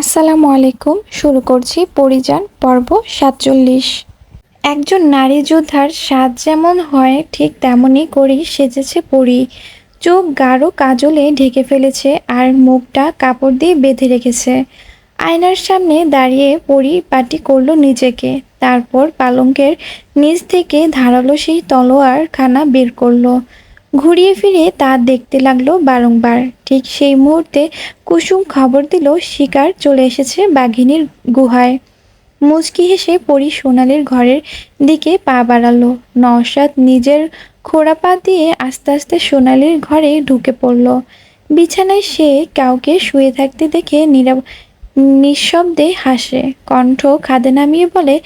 আসসালামু আলাইকুম। শুরু করছি পরিযান পর্ব সাতচল্লিশ। একজন নারী যোদ্ধার স্বাদ যেমন হয়, ঠিক তেমনই করেই সেজেছে পরি। চোখ গাঢ় কাজলে ঢেকে ফেলেছে আর মুখটা কাপড় দিয়ে বেঁধে রেখেছে। আয়নার সামনে দাঁড়িয়ে পরি পাটি করল নিজেকে। তারপর পালঙ্কের নিচ থেকে ধারালো সেই তলোয়ার খানা বের করল। ঘুরিয়ে ফিরে তা দেখতে লাগল বারংবার। ঠিক সেই মুহূর্তে কুসুম খবর দিল, শিকার চলে এসেছে বাঘিনীর গুহায়। মুচকি হেসে পরি সোনালির ঘরের দিকে পা বাড়ালো। নওশাদ নিজের খোড়া পা দিয়ে আস্তে আস্তে সোনালির ঘরে ঢুকে পড়ল। বিছানায় সে কাউকে শুয়ে থাকতে দেখে নিঃশব্দে হাসে। কণ্ঠ খাদে নামিয়ে বলে,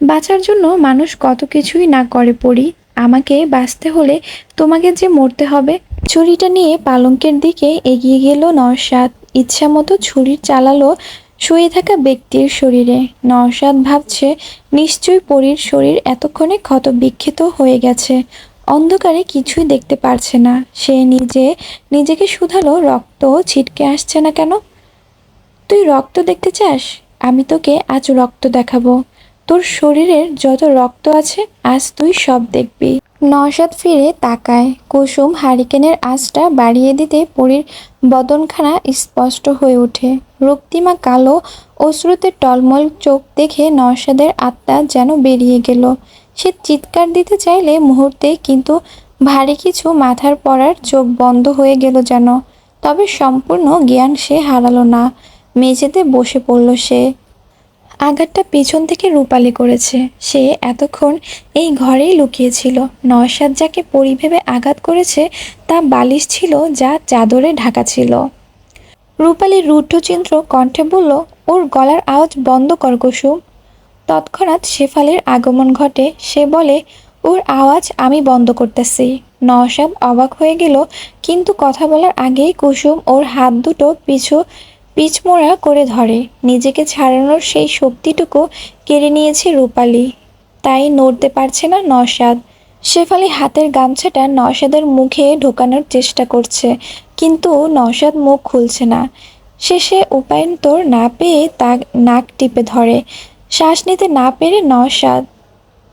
বাঁচার জন্য মানুষ কত কিছুই না করে পড়ি আমাকে বাঁচতে হলে তোমাকে যে মরতে হবে। ছুরিটা নিয়ে পালঙ্কের দিকে এগিয়ে গেল নওশাদ। ইচ্ছা মতো ছুরি চালালো শুয়ে থাকা ব্যক্তির শরীরে। নওশাদ ভাবছে, নিশ্চয়ই পরীর শরীর এতক্ষণে ক্ষত বিক্ষিত হয়ে গেছে। অন্ধকারে কিছুই দেখতে পারছে না। সে নিজে, নিজেকে শুধালো, রক্ত ছিটকে আসছে না কেন? তুই রক্ত দেখতে চাস? আমি তোকে আজ রক্ত দেখাবো। তোর শরীরের যত রক্ত আছে, আজ তুই সব দেখবি। নওশাদ ফিরে তাকায়। কুসুম হারিকেনের আঁচটা বাড়িয়ে দিতে পরীর বদনখানা স্পষ্ট হয়ে ওঠে। রক্তিমা কালো অশ্রুতে টলমল চোখ দেখে নওশাদের আত্মা যেন বেরিয়ে গেল। সে চিৎকার দিতে চাইলে মুহূর্তে কিন্তু ভারী কিছু মাথার পড়ার চোখ বন্ধ হয়ে গেল যেন। তবে সম্পূর্ণ জ্ঞান সে হারালো না। মেঝেতে বসে পড়ল সে। আঘাতটা পেছন থেকে রূপালি করেছে। সে এতক্ষণ এই ঘরেই লুকিয়েছিল। নয়সাদ যাকে পরিভেবে আঘাত করেছে, তা বালিশ ছিল যা চাদরে ঢাকা ছিল। রূপালী রুদ্ধচিন্ত্র কণ্ঠে বলল, ওর গলার আওয়াজ বন্ধ কর কুসুম। তৎক্ষণাৎ শেফালির আগমন ঘটে। সে বলে, ওর আওয়াজ আমি বন্ধ করতেছি। নওশাদ অবাক হয়ে গেল, কিন্তু কথা বলার আগেই কুসুম ওর হাত দুটো পিছু পিচমোড়া করে ধরে। নিজেকে ছাড়ানোর সেই শক্তিটুকু কেড়ে নিয়েছে রূপালী। তাই নড়তে পারছে না নওশাদ। শেফালি হাতের গামছাটা নওশাদের মুখে ঢোকানোর চেষ্টা করছে, কিন্তু নওশাদ মুখ খুলছে না। শেষে উপায়ন্তর না পেয়ে তা নাক টিপে ধরে। শ্বাস নিতে না পেরে নওশাদ।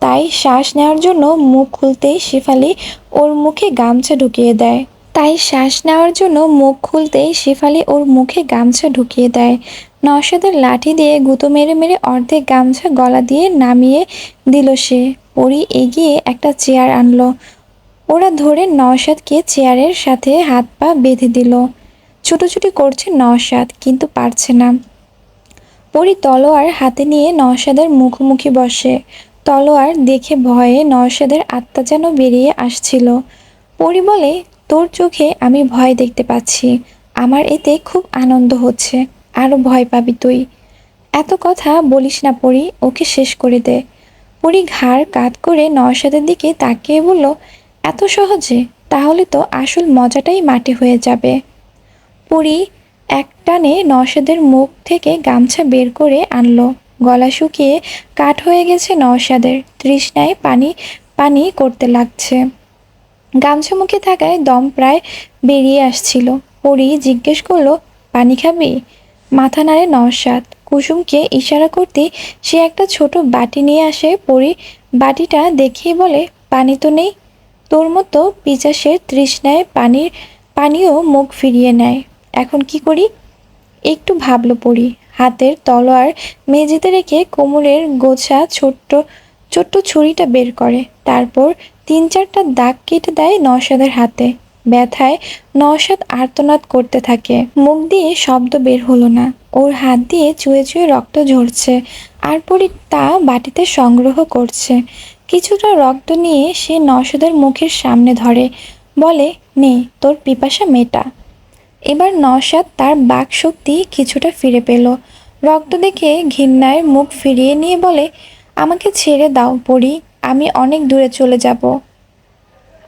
তাই শ্বাস নেওয়ার জন্য মুখ খুলতেই শেফালি ওর মুখে গামছা ঢুকিয়ে দেয়। তাই শ্বাস নেওয়ার জন্য মুখ খুলতেই শেফালি ওর মুখে গামছা ঢুকিয়ে দেয়। নওশাদের লাঠি দিয়ে গুঁতো মেরে মেরে অর্ধেক গামছা গলা দিয়ে নামিয়ে দিল সে। পরি এগিয়ে একটা চেয়ার আনলো। ওরা ধরে নওশাদকে চেয়ারের সাথে হাত পা বেঁধে দিল। ছুটোছুটি করছে নওশাদ, কিন্তু পারছে না। পরি তলোয়ার হাতে নিয়ে নওশাদের মুখোমুখি বসে। তলোয়ার দেখে ভয়ে নওশাদের আত্মা যেন বেরিয়ে আসছিল। পরি বলে তোর চোখে আমি ভয় দেখতে পাচ্ছি। আমার এতে খুব আনন্দ হচ্ছে। আরও ভয় পাবি তুই। এত কথা বলিস না পড়ি ওকে শেষ করে দে। পরি ঘাড় কাত করে নওশাদের দিকে তাকিয়ে বলল, এত সহজে? তাহলে তো আসল মজাটাই মাটি হয়ে যাবে। পরি একটানে নওশাদের মুখ থেকে গামছা বের করে আনলো। গলা শুকিয়ে কাঠ হয়ে গেছে নওশাদের। তৃষ্ণায় পানি পানি করতে লাগছে। গামছা মুখে থাকায় দম প্রায় বেরিয়ে আসছিল। পরি জিজ্ঞেস করল, পানি খাবি? মাথা নাড়ে নওশাদ। কুসুমকে ইশারা করতে সে একটা ছোট বাটি নিয়ে আসে। পরি বাটিটা দেখিয়ে বলে, পানি তো নেই। তোর মতো পিচাসের তৃষ্ণায় পানির, পানিও মুখ ফিরিয়ে নেয়। এখন কি করি? একটু ভাবলো পড়ি হাতের তলোয়ার মেঝেতে রেখে কোমরের গোছা ছোট্ট ছোট্ট ছুরিটা বের করে। তারপর তিন চারটা দাগ কেটে দেয় নওশাদের হাতে। ব্যথায় নওশাদ আর্তনাদ করতে থাকে। মুখ দিয়ে শব্দ বের হলো না। ওর হাত দিয়ে চুয়ে চুয়ে রক্ত ঝরছে। আর পরি তা বাটিতে সংগ্রহ করছে। কিছুটা রক্ত নিয়ে সে নওশাদের মুখের সামনে ধরে। বলে, নে, তোর পিপাসা মেটা। এবার নওশাদ তার বাক শক্তি কিছুটা ফিরে পেল। রক্ত দেখে ঘৃণায় মুখ ফিরিয়ে নিয়ে বলে, আমাকে ছেড়ে দাও পড়ি আমি অনেক দূরে চলে যাব।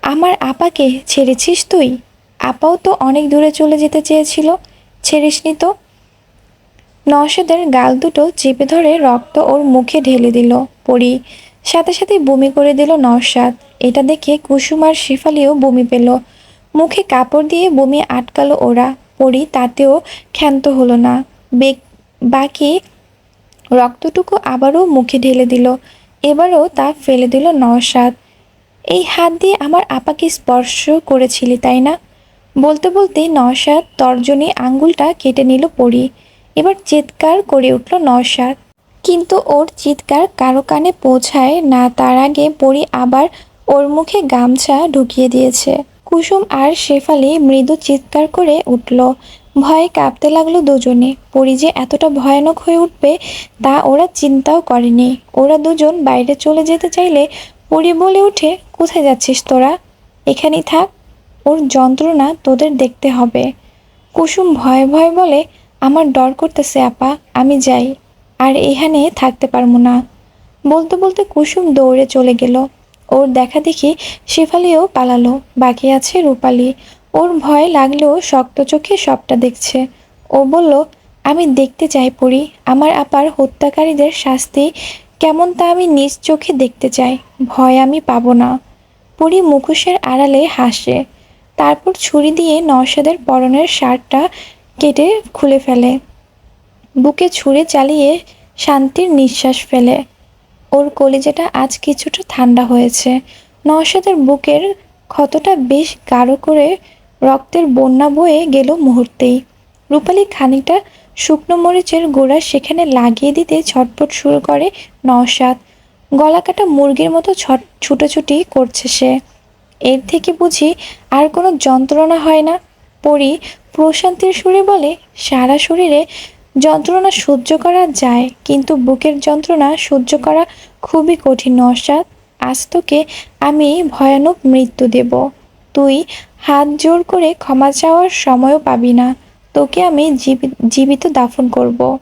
আমার আপাকে ছেড়েছিস তুই? আপাও তো অনেক দূরে চলে যেতে চেয়েছিল, ছেড়িসনি তো? নওশাদের গাল দুটো চেপে ধরে রক্ত ওর মুখে ঢেলে দিল। পরি সাথে সাথে বমি করে দিল নওশাদ। এটা দেখে কুসুম আর শেফালিও বমি পেল। মুখে কাপড় দিয়ে বমি আটকালো ওরা। পরি তাতেও ক্ষান্ত হলো না। বেগ বাকি রক্তটুকু আবারও মুখে ঢেলে দিল। এবারও তা ফেলে দিল নওশাদ। এই হাত দিয়ে আমার আপাকে স্পর্শ করেছিলি, তাই না? বলতে বলতে নওশাদ তর্জনী আঙ্গুলটা কেটে নিল পড়ি এবার চিৎকার করে উঠল নওশাদ। কিন্তু ওর চিৎকার কারও কানে পৌঁছায় না, তার আগে পরি আবার ওর মুখে গামছা ঢুকিয়ে দিয়েছে। কুসুম আর শেফালি মৃদু চিৎকার করে উঠল। ভয়ে কাঁপতে লাগল দুজনে। পরি যে এতটা ভয়ানক হয়ে উঠবে, তা ওরা চিন্তাও করেনি। ওরা দুজন বাইরে চলে যেতে চাইলে পরি বলে উঠে কোথায় যাচ্ছিস তোরা? এখানেই থাক। ওর যন্ত্রণা তোদের দেখতে হবে। কুসুম ভয়ে ভয়ে বলে, আমার ডর করতেছে আপা, আমি যাই। আর এখানে থাকতে পারব না। বলতে বলতে কুসুম দৌড়ে চলে গেল। ওর দেখা দেখি শেফালিও পালালো। বাকি আছে রূপালি। ওর ভয় লাগলেও শক্ত চোখে সবটা দেখছে। ও বলল, আমি দেখতে চাই পড়ি আমার আপার হত্যাকারীদের শাস্তি কেমন তা আমি নিজ চোখে দেখতে চাই। ভয় আমি পাবো না। পরি মুখোশের আড়ালে হাসে। তারপর ছুরি দিয়ে নওশাদের পরনের শার্টটা কেটে খুলে ফেলে। বুকে ছুঁড়ে চালিয়ে শান্তির নিঃশ্বাস ফেলে। ওর কলিজাটা আজ কিছুটা ঠান্ডা হয়েছে। নওশাদের বুকের ক্ষতটা বেশ গাঢ় করে রক্তের বন্যা বয়ে গেল মুহূর্তেই। রূপালি খানিকটা শুকনো মরিচের গোড়া সেখানে লাগিয়ে দিতে ছটপট শুরু করে নওশাদ। গলা কাটা মুরগির মতো ছট, ছুটোছুটি করছে সে। এর থেকে বুঝি আর কোনো যন্ত্রণা হয় না। পরি প্রশান্তির সুরে বলে, সারা শরীরে যন্ত্রণা সহ্য করা যায়, কিন্তু বুকের যন্ত্রণা সহ্য করা খুবই কঠিন নসাদ আজ তোকে আমি ভয়ানক মৃত্যু দেব। তুই হাত জোর করে ক্ষমা চাওয়ার সময়ও পাবি না। তোকে আমি জীবি- জীবিত দাফন করব।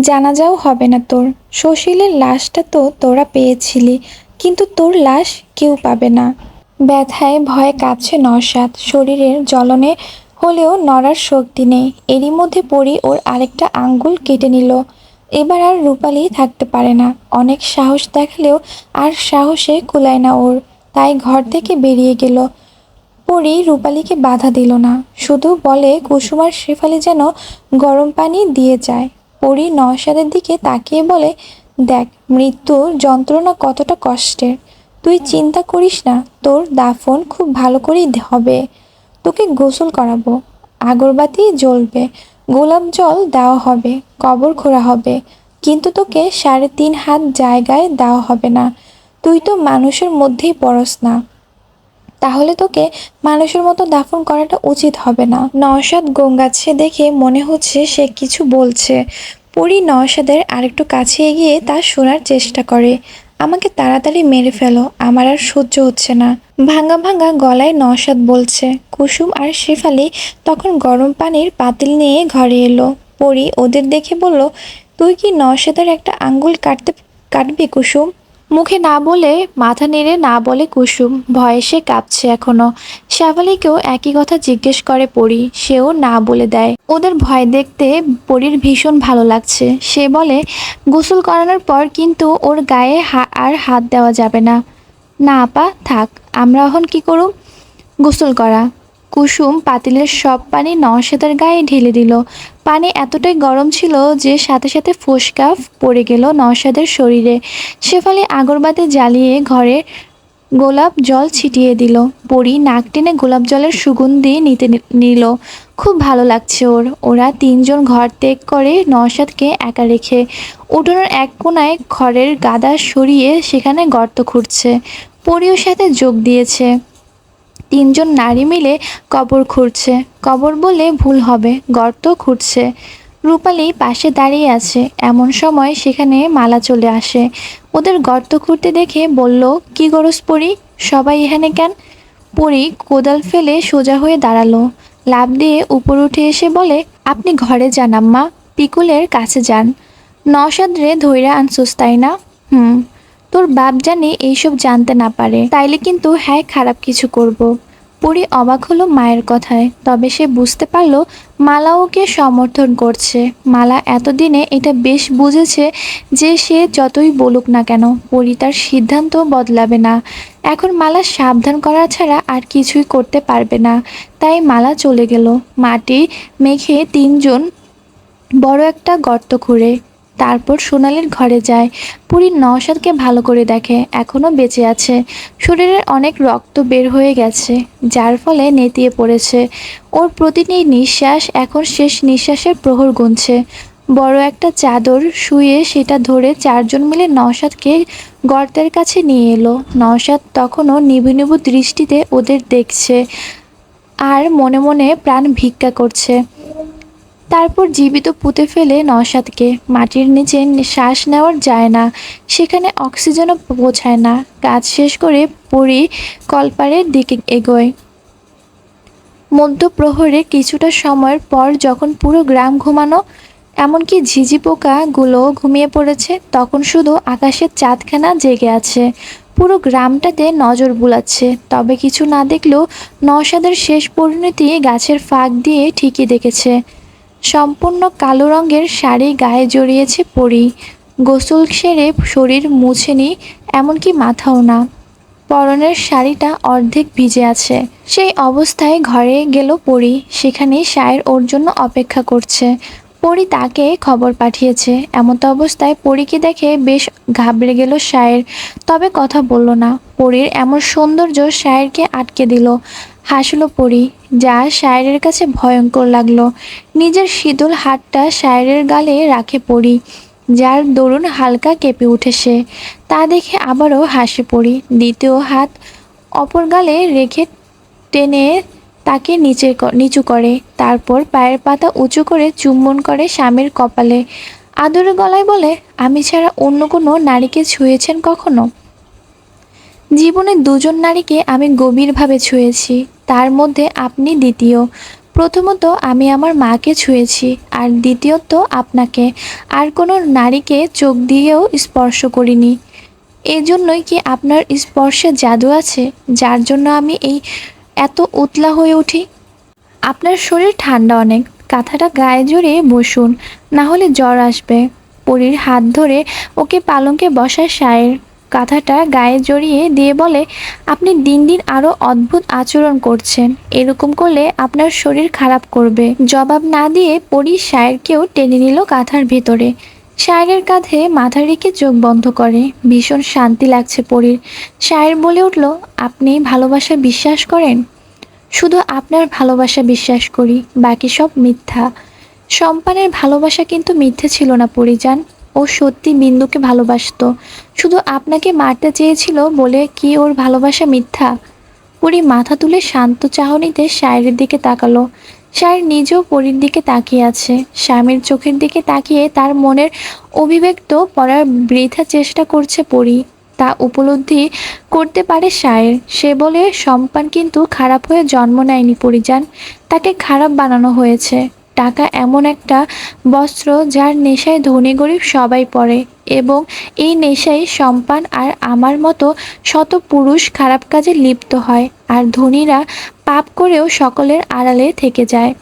জানাজাও হবে না তোর। সুশীলের লাশটা তো তোরা পেয়েছিলি, কিন্তু তোর লাশ কেউ পাবে না। ব্যথায় ভয়ে কাঁপছে নসাদ শরীরের জ্বলনে হলেও নড়ার শক্তি নেই। এরই মধ্যে পড়ি ওর আরেকটা আঙ্গুল কেটে নিল। এবার আর রূপালি থাকতে পারে না। অনেক সাহস দেখালেও আর সাহসে কুলায় না ওর। তাই ঘর থেকে বেরিয়ে গেল। পরি রূপালীকে বাধা দিল না। শুধু বলে, কুসুমার শেফালি যেন গরম পানি দিয়ে যায়। পরি নওশাদের দিকে তাকিয়ে বলে, দেখ মৃত্যুর যন্ত্রণা কতটা কষ্টের। তুই চিন্তা করিস না, তোর দাফন খুব ভালো করেই হবে। তোকে গোসল করাবো। আগরবাতি জ্বলবে। গোলাপ জল দেওয়া হবে। কবর খোঁড়া হবে। কিন্তু তোকে সাড়ে তিন হাত জায়গায় দেওয়া হবে না। তুই তো মানুষের মধ্যেই পড়স না। তাহলে তোকে মানুষের মতো দাফন করাটা উচিত হবে না। নওশাদ গঙ্গাচ্ছে দেখে মনে হচ্ছে সে কিছু বলছে। পরি নওশাদের আরেকটু কাছে এগিয়ে তা শোনার চেষ্টা করে। আমাকে তাড়াতাড়ি মেরে ফেলো, আমার আর সহ্য হচ্ছে না। ভাঙা ভাঙা গলায় নওশাদ বলছে, কুসুম আর শেফালি তখন গরম পানির পাতিল নিয়ে ঘরে এলো। পরি ওদের দেখে বলল, তুই কি নওশাদের একটা আঙ্গুল কাটতে কাটবি কুসুম? মুখে না বলে, মাথা নেড়ে না বলে কুসুম ভয়ে সে কাঁপছে এখনও। শ্যাফালিকেও একই কথা জিজ্ঞেস করে পড়ি সেও না বলে দেয়। ওদের ভয় দেখতে পরীর ভীষণ ভালো লাগছে। সে বলে, গোসল করানোর পর কিন্তু ওর গায়ে আর হাত দেওয়া যাবে না। না আপা, থাক, আমরা এখন কি করুম? গোসল করা। কুসুম পাতিলের সব পানি নওশাদের গায়ে ঢেলে দিল। পানি এতটাই গরম ছিল যে সাথে সাথে ফোসকা পড়ে গেল নওশাদের শরীরে। শেফালি আগরবাতি জ্বালিয়ে ঘরে গোলাপ জল ছিটিয়ে দিল। পরি নাক টেনে গোলাপ জলের সুগন্ধি নিতে নিল। খুব ভালো লাগছে ওর। ওরা তিনজন ঘর ত্যাগ করে নওশাদকে একা রেখে উঠোনের এক কোনায় খড়ের গাদা সরিয়ে সেখানে গর্ত খুঁড়ছে। পরিও সাথে যোগ দিয়েছে। তিনজন নারী মিলে কবর খুঁড়ছে। কবর বলে ভুল হবে, গর্ত খুঁড়ছে। রূপালী পাশে দাঁড়িয়ে আছে। এমন সময় সেখানে মালা চলে আসে। ওদের গর্ত খুঁড়তে দেখে বলল, কি গরজ পড়ি সবাই এখানে কেন? পরি কোদাল ফেলে সোজা হয়ে দাঁড়াল। লাভ দিয়ে উপর উঠে এসে বলে, আপনি ঘরে যান আম্মা, পিকুলের কাছে যান। নসাদরে ধৈরা আনসুস, তাই না? হুম। তোর বাপ জানে এইসব জানতে না পারে। তাইলে কিন্তু হ্যাঁ খারাপ কিছু করব। পরি অবাক হলো মায়ের কথায়। তবে সে বুঝতে পারল মালা ওকে সমর্থন করছে। মালা এতদিনে এটা বেশ বুঝেছে যে সে যতই বলুক না কেন, পরি তার সিদ্ধান্ত বদলাবে না। এখন মালা সাবধান করা ছাড়া আর কিছুই করতে পারবে না। তাই মালা চলে গেল। মাটি মেখে তিনজন বড় একটা গর্ত খুঁড়ে। তারপর সোনালির ঘরে যায়। পুরী নওশাদকে ভালো করে দেখে এখনও বেঁচে আছে। শরীরের অনেক রক্ত বের হয়ে গেছে, যার ফলে নেতিয়ে পড়েছে। ওর প্রতিটি নিঃশ্বাস এখন শেষ নিঃশ্বাসের প্রহর গুনছে। বড় একটা চাদর শুয়ে সেটা ধরে চারজন মিলে নওশাদকে গর্তের কাছে নিয়ে এলো। নওশাদ তখনও নিভু নিভু দৃষ্টিতে ওদের দেখছে আর মনে মনে প্রাণ ভিক্ষা করছে। তারপর জীবিত পুঁতে ফেলে নওশাদকে। মাটির নিচে শ্বাস নেওয়ার যায় না। সেখানে অক্সিজেনও পৌঁছায় না। কাজ শেষ করে পরি কলপারের দিকে এগোয়। মধ্যপ্রহরে কিছুটা সময়ের পর যখন পুরো গ্রাম ঘুমানো, এমনকি ঝিঝি পোকাগুলো ঘুমিয়ে পড়েছে, তখন শুধু আকাশের চাঁদখানা জেগে আছে। পুরো গ্রামটাতে নজর বুলাচ্ছে। তবে কিছু না দেখলেও নওশাদের শেষ পরিণতি গাছের ফাঁক দিয়ে ঠিকই দেখেছে। সম্পূর্ণ কালো রঙের শাড়ি গায়ে জড়িয়েছে পরি। গোসল সেরে শরীর মুছেনি এমনকি মাথাও না। পরনের শাড়িটা অর্ধেক ভিজে আছে। সেই অবস্থায় ঘরে গেল পরি। সেখানে সায়ের ওর জন্য অপেক্ষা করছে। পরি তাকে খবর পাঠিয়েছে। এমতো অবস্থায় পরীকে দেখে বেশ ঘাবড়ে গেল সায়ের তবে কথা বলল না। পরীর এমন সৌন্দর্য সায়েরকে আটকে দিল। হাসলো পরি, যা শায়েরের কাছে ভয়ঙ্কর লাগল। নিজের শীতল হাতটা শায়েরের গালে রাখে পড়ি যার দরুন হালকা কেঁপে উঠে সে তা দেখে আবারও হাসি পড়ি দ্বিতীয় হাত অপর গালে রেখে টেনে তাকে নিচে নিচু করে। তারপর পায়ের পাতা উঁচু করে চুম্বন করে স্বামীর কপালে। আদরে গলায় বলে, আমি ছাড়া অন্য কোনো নারীকে ছুঁয়েছেন কখনো? জীবনে দুজন নারীকে আমি গভীরভাবে ছুঁয়েছি। তার মধ্যে আপনি দ্বিতীয়। প্রথমত, আমি আমার মাকে ছুঁয়েছি আর দ্বিতীয়ত, আপনাকে। আর কোনো নারীকে চোখ দিয়েও স্পর্শ করিনি। এজন্যই কি আপনার স্পর্শে জাদু আছে, যার জন্য আমি এই এত উতলা হয়ে উঠি? আপনার শরীর ঠান্ডা অনেক। কাঁথাটা গায়ে জড়িয়ে বসুন, না হলে জ্বর আসবে। পরীর হাত ধরে ওকে পালঙ্কে বসায় সায়ের কাঁথাটা গায়ে জড়িয়ে দিয়ে বলে, আপনি দিন দিন আরও অদ্ভুত আচরণ করছেন। এরকম করলে আপনার শরীর খারাপ করবে। জবাব না দিয়ে পরি সায়েরকেও টেনে নিল কাঁথার ভেতরে। শায়ের কাঁধে মাথা রেখে চোখ বন্ধ করে। ভীষণ শান্তি লাগছে পরীর। শায়ের বলে উঠল, আপনি ভালোবাসা বিশ্বাস করেন? শুধু আপনার ভালোবাসা বিশ্বাস করি, বাকি সব মিথ্যা। সম্পানের ভালোবাসা কিন্তু মিথ্যে ছিল না পরিজান ও সত্যি বিন্দুকে ভালোবাসতো। শুধু আপনাকে মারতে চেয়েছিল বলে কি ওর ভালোবাসা মিথ্যা? পরি মাথা তুলে শান্ত চাহনিতে শায়ের দিকে তাকালো। শায়ের নিজেও পরীর দিকে তাকিয়ে আছে। স্বামীর চোখের দিকে তাকিয়ে তার মনের অভিব্যক্ত পড়ার বৃথা চেষ্টা করছে পরি। তা উপলব্ধি করতে পারে শায়ের। সে বলে, সম্পান কিন্তু খারাপ হয়ে জন্ম নেয়নি পরিজান তাকে খারাপ বানানো হয়েছে। টাকা এমন একটা বস্ত্র যার নেশায় ধনী গরিব সবাই পড়ে এবং এই নেশায় সম্পান আর আমার মতো শত পুরুষ খারাপ কাজে লিপ্ত হয়। আর ধনীরা পাপ করেও সকলের আড়ালে থেকে যায়।